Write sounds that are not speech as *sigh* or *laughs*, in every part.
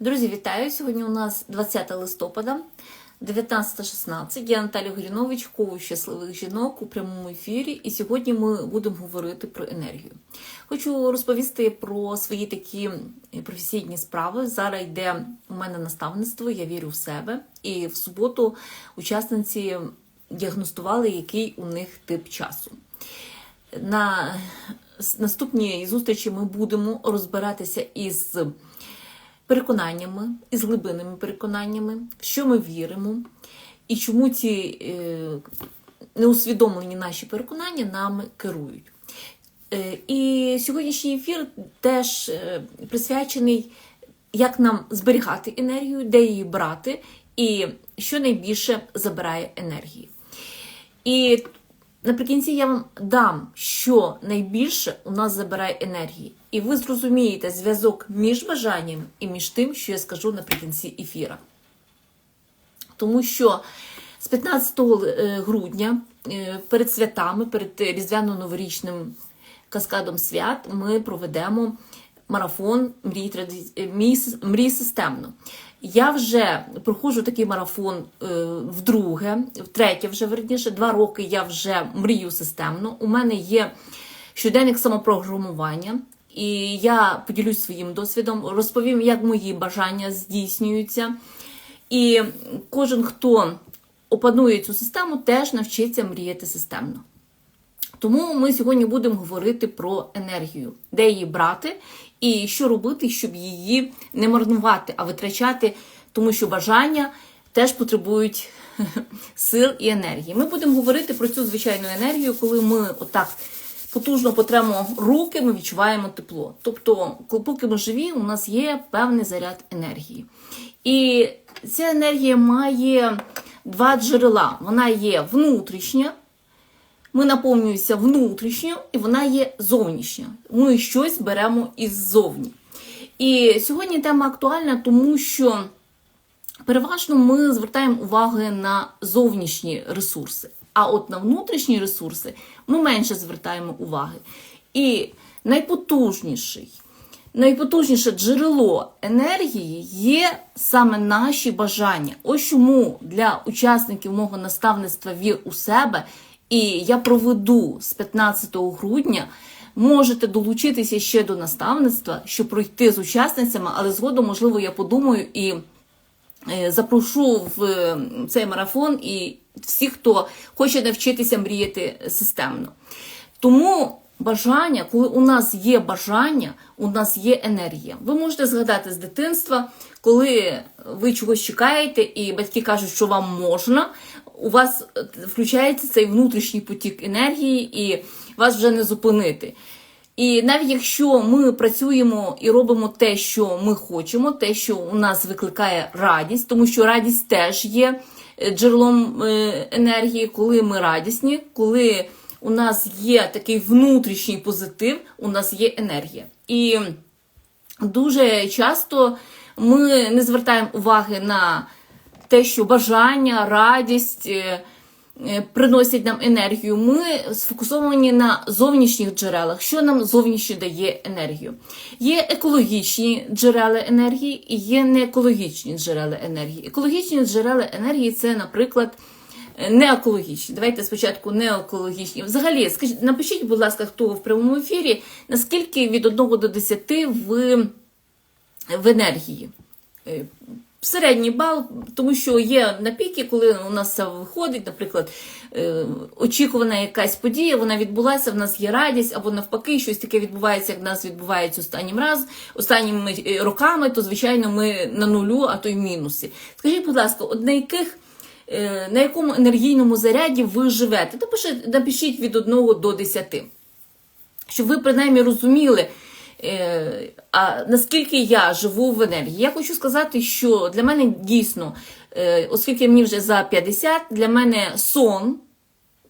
Друзі, вітаю! Сьогодні у нас 20 листопада, 19.16. Я Наталя Горінович, коуч щасливих жінок у прямому ефірі. І сьогодні ми будемо говорити про енергію. Хочу розповісти про свої такі професійні справи. Зараз йде у мене наставництво, я вірю в себе. І в суботу учасниці діагностували, який у них тип часу. На наступній зустрічі ми будемо розбиратися із переконаннями, із глибинними переконаннями, в що ми віримо, і чому ці е, неусвідомлені наші переконання нами керують. Е, і сьогоднішній ефір теж е, присвячений, як нам зберігати енергію, де її брати, і що найбільше забирає енергії. І наприкінці я вам дам, що найбільше у нас забирає енергії. І ви зрозумієте зв'язок між бажанням і між тим, що я скажу наприкінці ефіра. Тому що з 15 грудня, е, перед святами, перед різдвяно-новорічним каскадом свят, ми проведемо марафон мрій, мрій системно. Я вже проходжу такий марафон е, вдруге, втретє вже верніше, два роки я вже мрію системно. У мене є щоденник самопрограмування, і я поділюсь своїм досвідом, розповім, як мої бажання здійснюються. І кожен, хто опанує цю систему, теж навчиться мріяти системно. Тому ми сьогодні будемо говорити про енергію, де її брати і що робити, щоб її не марнувати, а витрачати, тому що бажання теж потребують *laughs* сил і енергії. Ми будемо говорити про цю звичайну енергію, коли ми отак потужно потремо руки, ми відчуваємо тепло. Тобто, поки ми живі, у нас є певний заряд енергії. І ця енергія має два джерела. Вона є внутрішня. Ми наповнюємося внутрішньо, і вона є зовнішня. Ми щось беремо іззовні. І сьогодні тема актуальна, тому що переважно ми звертаємо увагу на зовнішні ресурси, а от на внутрішні ресурси ми менше звертаємо уваги. І найпотужніший, найпотужніше джерело енергії є саме наші бажання. Ось чому для учасників мого наставництва вір у себе. І я проведу з 15 грудня. Можете долучитися ще до наставництва, щоб пройти з учасницями, але згодом, можливо, я подумаю і запрошу в е, цей марафон і всіх, хто хоче навчитися мріяти системно. Тому бажання, коли у нас є бажання, у нас є енергія. Ви можете згадати з дитинства, коли ви чогось чекаєте, і батьки кажуть, що вам можна. У вас е, включається цей внутрішній потік енергії, і вас вже не зупинити. І навіть якщо ми працюємо і робимо те, що ми хочемо, те, що у нас викликає радість, тому що радість теж є е, джерелом е, енергії, коли ми радісні, коли у нас є такий внутрішній позитив, у нас є енергія. І дуже часто ми не звертаємо уваги на те, що бажання, радість е, приносять нам енергію. Ми сфокусовані на зовнішніх джерелах, що нам зовнішньо дає енергію. Є екологічні джерела енергії і є неекологічні джерела енергії. Екологічні джерела енергії це, наприклад, е, неекологічні. Давайте спочатку неекологічні. Взагалі, скажіть, напишіть, будь ласка, хто в прямому ефірі, наскільки від 1 до 10 ви в енергії. Середній бал, тому що є на піки, коли у нас все виходить, наприклад, е, очікувана якась подія, вона відбулася, в нас є радість, або навпаки, щось таке відбувається, як в нас відбувається останнім раз, останніми е, роками, то звичайно ми на нулю, а то й в мінусі. Скажіть, будь ласка, от на яких е, на якому енергійному заряді ви живете? Напишіть, від 1 до 10 щоб ви принаймні розуміли, а наскільки я живу в енергії. Я хочу сказати, що для мене дійсно, е, оскільки мені вже за 50, для мене сон,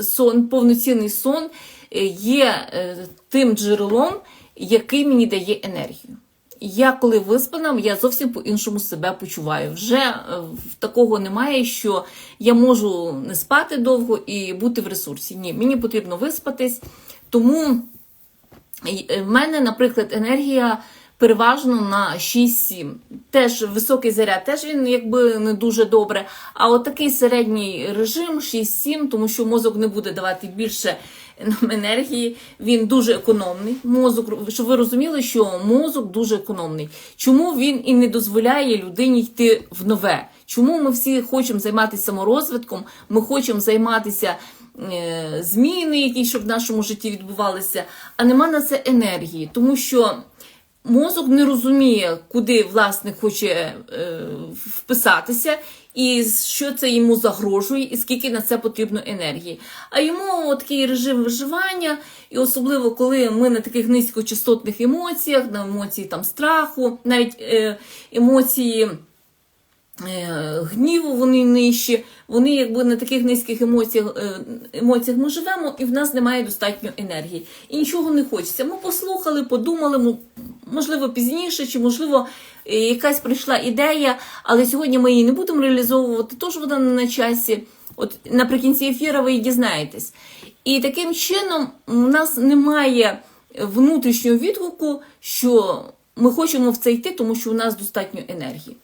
сон, повноцінний сон е, є е, тим джерелом, який мені дає енергію. Я коли виспана, я зовсім по-іншому себе почуваю. Вже е, такого немає, що я можу не спати довго і бути в ресурсі. Ні, мені потрібно виспатись. Тому е, в мене, наприклад, енергія переважно на 6-7. Теж високий заряд, теж він якби не дуже добре. А от такий середній режим 6-7, тому що мозок не буде давати більше *laughs* енергії, він дуже економний. Мозок, щоб ви розуміли, що мозок дуже економний. Чому він і не дозволяє людині йти в нове? Чому ми всі хочемо займатися саморозвитком, ми хочемо займатися е, зміни, які щоб в нашому житті відбувалися, а нема на це енергії, тому що мозок не розуміє, куди власник хоче е, вписатися, і що це йому загрожує, і скільки на це потрібно енергії. А йому такий режим виживання, і особливо коли ми на таких низькочастотних емоціях, на емоції там страху, навіть е, емоції. Е, Гніву вони нижчі, вони якби на таких низьких емоціях, е, емоціях ми живемо, і в нас немає достатньо енергії. І нічого не хочеться. Ми послухали, подумали, можливо, пізніше, чи можливо е, якась прийшла ідея, але сьогодні ми її не будемо реалізовувати, тож вона не на часі. От наприкінці ефіру ви і дізнаєтесь. І таким чином у нас немає внутрішнього відгуку, що ми хочемо в це йти, тому що у нас достатньо енергії.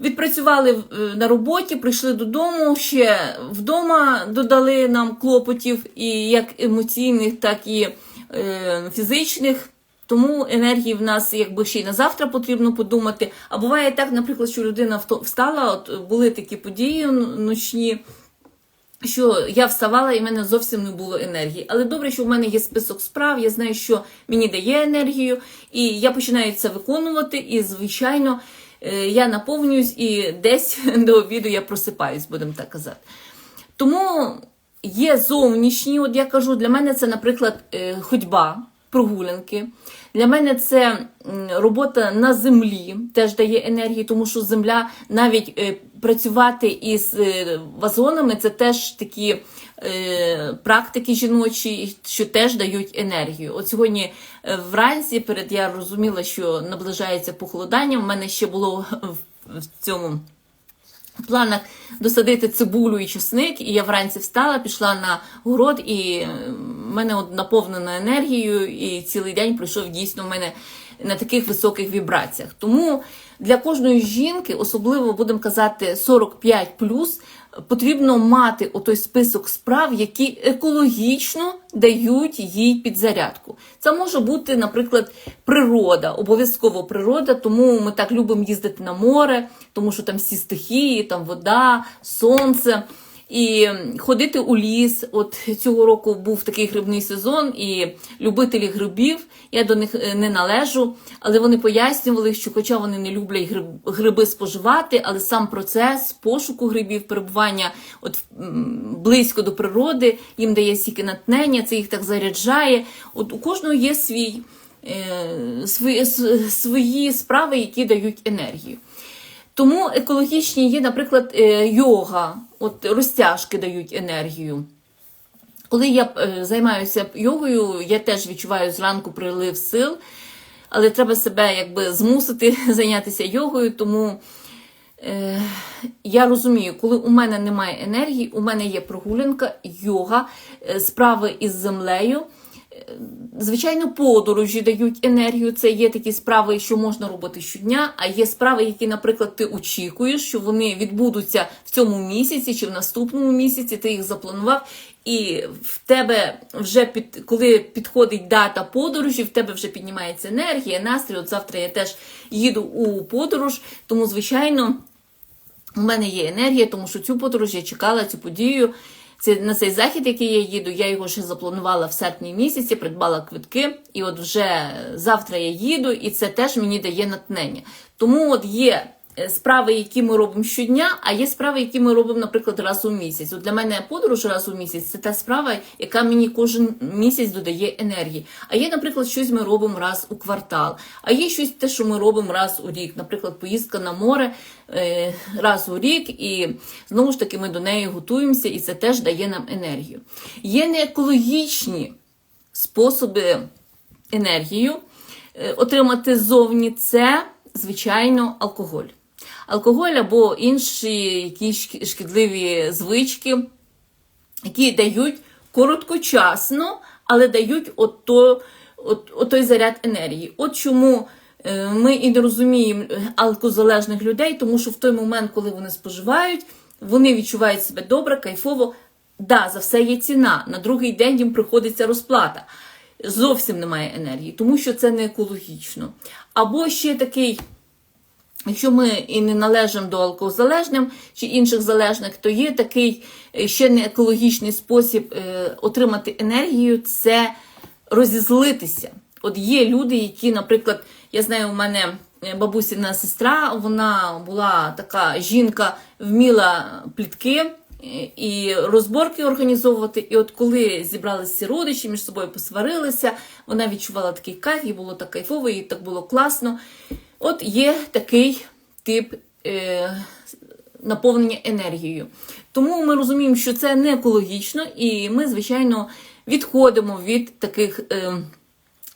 Відпрацювали е, на роботі, прийшли додому. Ще вдома додали нам клопотів, і як емоційних, так і е, фізичних. Тому енергії в нас якби ще й на завтра потрібно подумати. А буває так, наприклад, що людина встала, от були такі події ночні. Що я вставала і в мене зовсім не було енергії. Але добре, що в мене є список справ, я знаю, що мені дає енергію, і я починаю це виконувати. І, звичайно, я наповнююсь і десь *laughs* до обіду я просипаюсь, будемо так казати. Тому є зовнішні, от я кажу, для мене це, наприклад, е, ходьба, прогулянки. Для мене це робота на землі теж дає енергію, тому що земля навіть е, працювати із е, вазонами це теж такі е, практики жіночі, що теж дають енергію. От сьогодні вранці, перед я розуміла, що наближається похолодання. в мене ще було *laughs* в, планах досадити цибулю і чесник, і я вранці встала, пішла на город, і е, мене от наповнена енергією, і цілий день пройшов дійсно в мене на таких високих вібраціях. Тому для кожної жінки, особливо будемо казати 45 потрібно мати отой список справ, які екологічно дають їй підзарядку. Це може бути, наприклад, природа, обов'язково природа, тому ми так любимо їздити на море, тому що там всі стихії, там вода, сонце. І ходити у ліс. От цього року був такий грибний сезон, і любителі грибів, я до них е, не належу, але вони пояснювали, що, хоча вони не люблять гриб, гриби споживати, але сам процес пошуку грибів, перебування от близько до природи, їм дає стільки натхнення, це їх так заряджає. От у кожного є свій, е, свої, свої справи, які дають енергію. Тому екологічні є, наприклад, е, йога, от розтяжки дають енергію. Коли я е, займаюся йогою, я теж відчуваю зранку прилив сил, але треба себе якби змусити *laughs* зайнятися йогою, тому е, я розумію, коли у мене немає енергії, у мене є прогулянка, йога, е, справи із землею. Звичайно, подорожі дають енергію. Це є такі справи, що можна робити щодня. А є справи, які, наприклад, ти очікуєш, що вони відбудуться в цьому місяці чи в наступному місяці. Ти їх запланував, і в тебе вже під коли підходить дата подорожі, в тебе вже піднімається енергія, настрій. От завтра я теж їду у подорож, тому звичайно. У мене є енергія, тому що цю подорож я чекала, цю подію. Це на цей захід, який я їду, я його ще запланувала в серпні місяці, придбала квитки, і от вже завтра я їду, і це теж мені дає натхнення. Тому от є справи, які ми робимо щодня, а є справи, які ми робимо, наприклад, раз у місяць. От для мене подорож раз у місяць це та справа, яка мені кожен місяць додає енергії. А є, наприклад, щось ми робимо раз у квартал, а є щось те, що ми робимо раз у рік, наприклад, поїздка на море е, раз у рік, і знову ж таки ми до неї готуємося, і це теж дає нам енергію. Є неекологічні способи енергію е, отримати ззовні це, звичайно, алкоголь. Алкоголь або інші якісь шкідливі звички, які дають короткочасно, але дають ото, от, от той заряд енергії. От чому е, ми і не розуміємо алкозалежних людей, тому що в той момент, коли вони споживають, вони відчувають себе добре, кайфово. Да, за все є ціна. На другий день їм приходиться розплата. Зовсім немає енергії, тому що це не екологічно. Або ще такий. Якщо ми і не належимо до алкозалежним чи інших залежних, то є такий е, ще не екологічний спосіб е, отримати енергію це розізлитися. От є люди, які, наприклад, я знаю, у мене е, бабусіна сестра, вона була така жінка, вміла плітки і розборки організовувати. І от коли зібралися родичі, між собою посварилися, вона відчувала такий кайф, їй було так кайфово, їй так було класно. От є такий тип е, наповнення енергією. Тому ми розуміємо, що це не екологічно, і ми, звичайно, відходимо від таких е,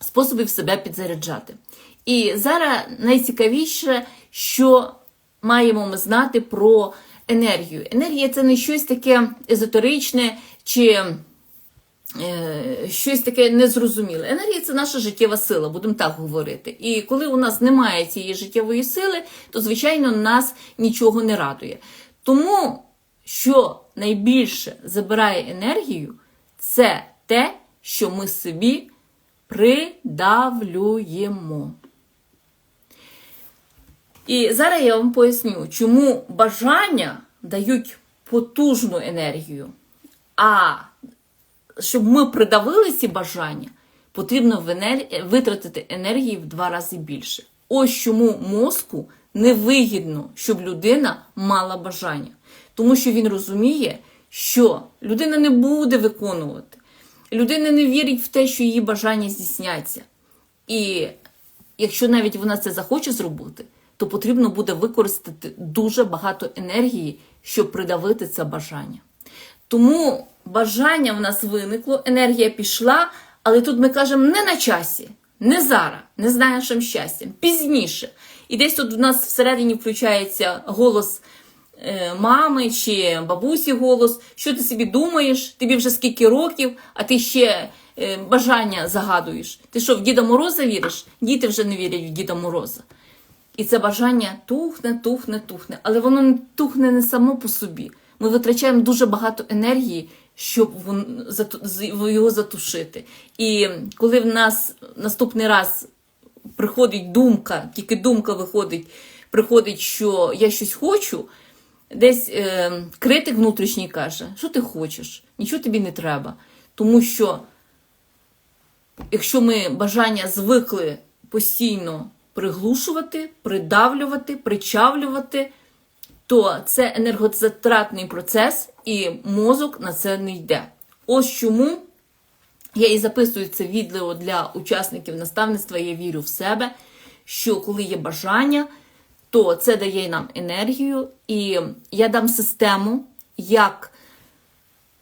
способів себе підзаряджати. І зараз найцікавіше, що маємо ми знати про енергію. Енергія це не щось таке езотеричне чи щось таке незрозуміле. Енергія це наша життєва сила, будемо так говорити. І коли у нас немає цієї життєвої сили, то, звичайно, нас нічого не радує. Тому, що найбільше забирає енергію, це те, що ми собі придавлюємо. І зараз я вам поясню, чому бажання дають потужну енергію, а щоб ми придавили ці бажання, потрібно витратити енергії в два рази більше. Ось чому мозку невигідно, щоб людина мала бажання. Тому що він розуміє, що людина не буде виконувати, людина не вірить в те, що її бажання здійсняться. І якщо навіть вона це захоче зробити, то потрібно буде використати дуже багато енергії, щоб придавити це бажання. Тому бажання в нас виникло, енергія пішла, але тут ми кажемо не на часі, не зараз, не з нашим щастям, пізніше. І десь тут у нас всередині включається голос е, мами чи бабусі голос, що ти собі думаєш, тобі вже скільки років, а ти ще е, бажання загадуєш. Ти що, в Діда Мороза віриш? Діти вже не вірять в Діда Мороза. І це бажання тухне, тухне, тухне. Але воно не тухне не само по собі. Ми витрачаємо дуже багато енергії, щоб його затушити. І коли в нас наступний раз приходить думка, тільки думка виходить, приходить, що я щось хочу, десь е, критик внутрішній каже, що ти хочеш, нічого тобі не треба. Тому що якщо ми бажання звикли постійно приглушувати, придавлювати, причавлювати, то це енергозатратний процес, і мозок на це не йде. Ось чому я і записую це відео для учасників наставництва Я вірю в себе, що коли є бажання, то це дає нам енергію, і я дам систему, як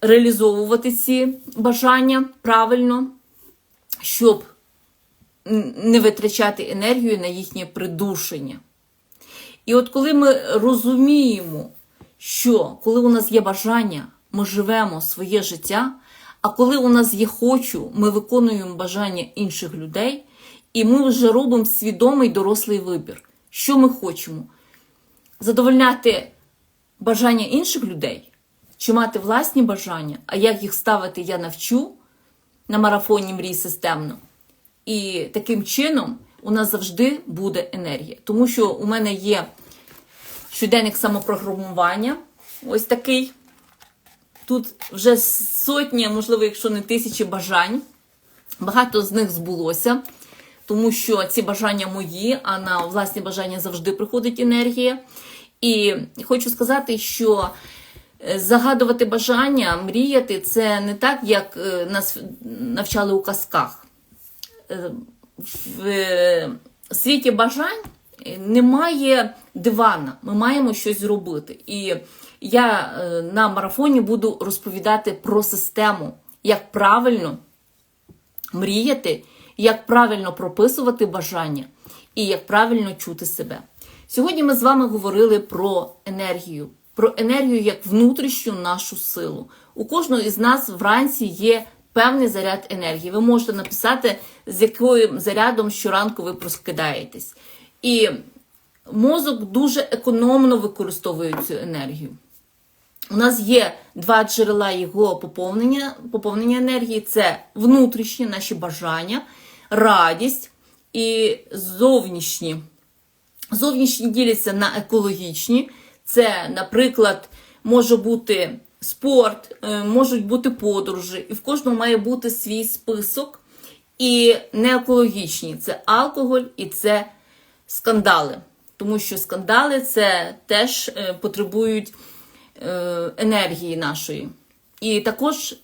реалізовувати ці бажання правильно, щоб не витрачати енергію на їхнє придушення. І от коли ми розуміємо, що коли у нас є бажання, ми живемо своє життя, а коли у нас є хочу, ми виконуємо бажання інших людей, і ми вже робимо свідомий дорослий вибір, що ми хочемо задовольняти бажання інших людей чи мати власні бажання, а як їх ставити, я навчу на марафоні мрій системно. І таким чином у нас завжди буде енергія. Тому що у мене є щоденник самопрограмування. Ось такий. Тут вже сотні, можливо, якщо не тисячі бажань. Багато з них збулося, тому що ці бажання мої, а на власні бажання завжди приходить енергія. І хочу сказати, що е, загадувати бажання, мріяти це не так, як е, нас навчали у казках. В е, світі бажань немає дивана, ми маємо щось зробити. І я е, на марафоні буду розповідати про систему, як правильно мріяти, як правильно прописувати бажання і як правильно чути себе. Сьогодні ми з вами говорили про енергію, про енергію як внутрішню нашу силу. У кожного із нас вранці є певний заряд енергії. Ви можете написати, з яким зарядом щоранку ви прокидаєтесь. І мозок дуже економно використовує цю енергію. У нас є два джерела його поповнення, поповнення енергії: це внутрішні наші бажання, радість і зовнішні. Зовнішні діляться на екологічні. Це, наприклад, може бути спорт, е, можуть бути подорожі, і в кожному має бути свій список. І не екологічні це алкоголь і це скандали. Тому що скандали це теж е, потребують е, енергії нашої. І також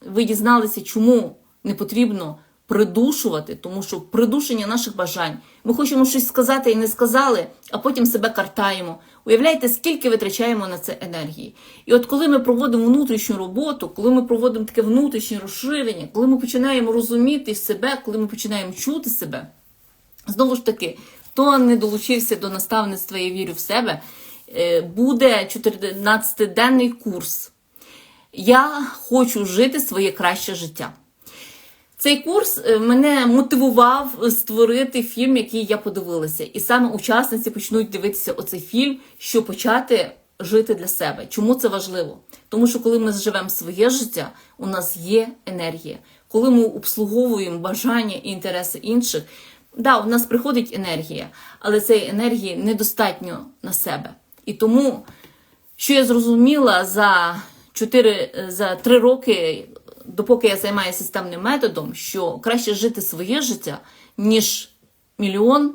ви дізналися, чому не потрібно придушувати, тому що придушення наших бажань. Ми хочемо щось сказати і не сказали, а потім себе картаємо. Уявляєте, скільки витрачаємо на це енергії. І от коли ми проводимо внутрішню роботу, коли ми проводимо таке внутрішнє розширення, коли ми починаємо розуміти себе, коли ми починаємо чути себе, знову ж таки, хто не долучився до наставництва Я вірю в себе, е, буде 14-денний курс. Я хочу жити своє краще життя. Цей курс е, мене мотивував створити фільм, який я подивилася. І саме учасниці почнуть дивитися оцей фільм, щоб почати жити для себе. Чому це важливо? Тому що коли ми живемо своє життя, у нас є енергія. Коли ми обслуговуємо бажання і інтереси інших, да, у нас приходить енергія, але цієї енергії недостатньо на себе. І тому, що я зрозуміла за 4, за 3 роки допоки я займаюся системним методом, що краще жити своє життя, ніж мільйон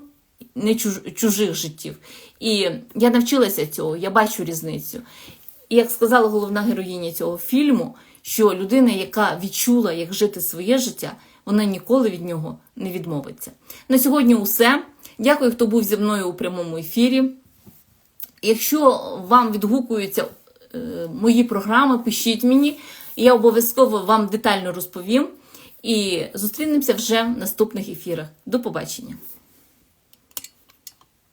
не чуж, чужих життів. І я навчилася цього, я бачу різницю. І як сказала головна героїня цього фільму, що людина, яка відчула, як жити своє життя, вона ніколи від нього не відмовиться. На сьогодні усе. Дякую, хто був зі мною у прямому ефірі. Якщо вам відгукуються е, мої програми, пишіть мені. Я обов'язково вам детально розповім і зустрінемося вже в наступних ефірах. До побачення!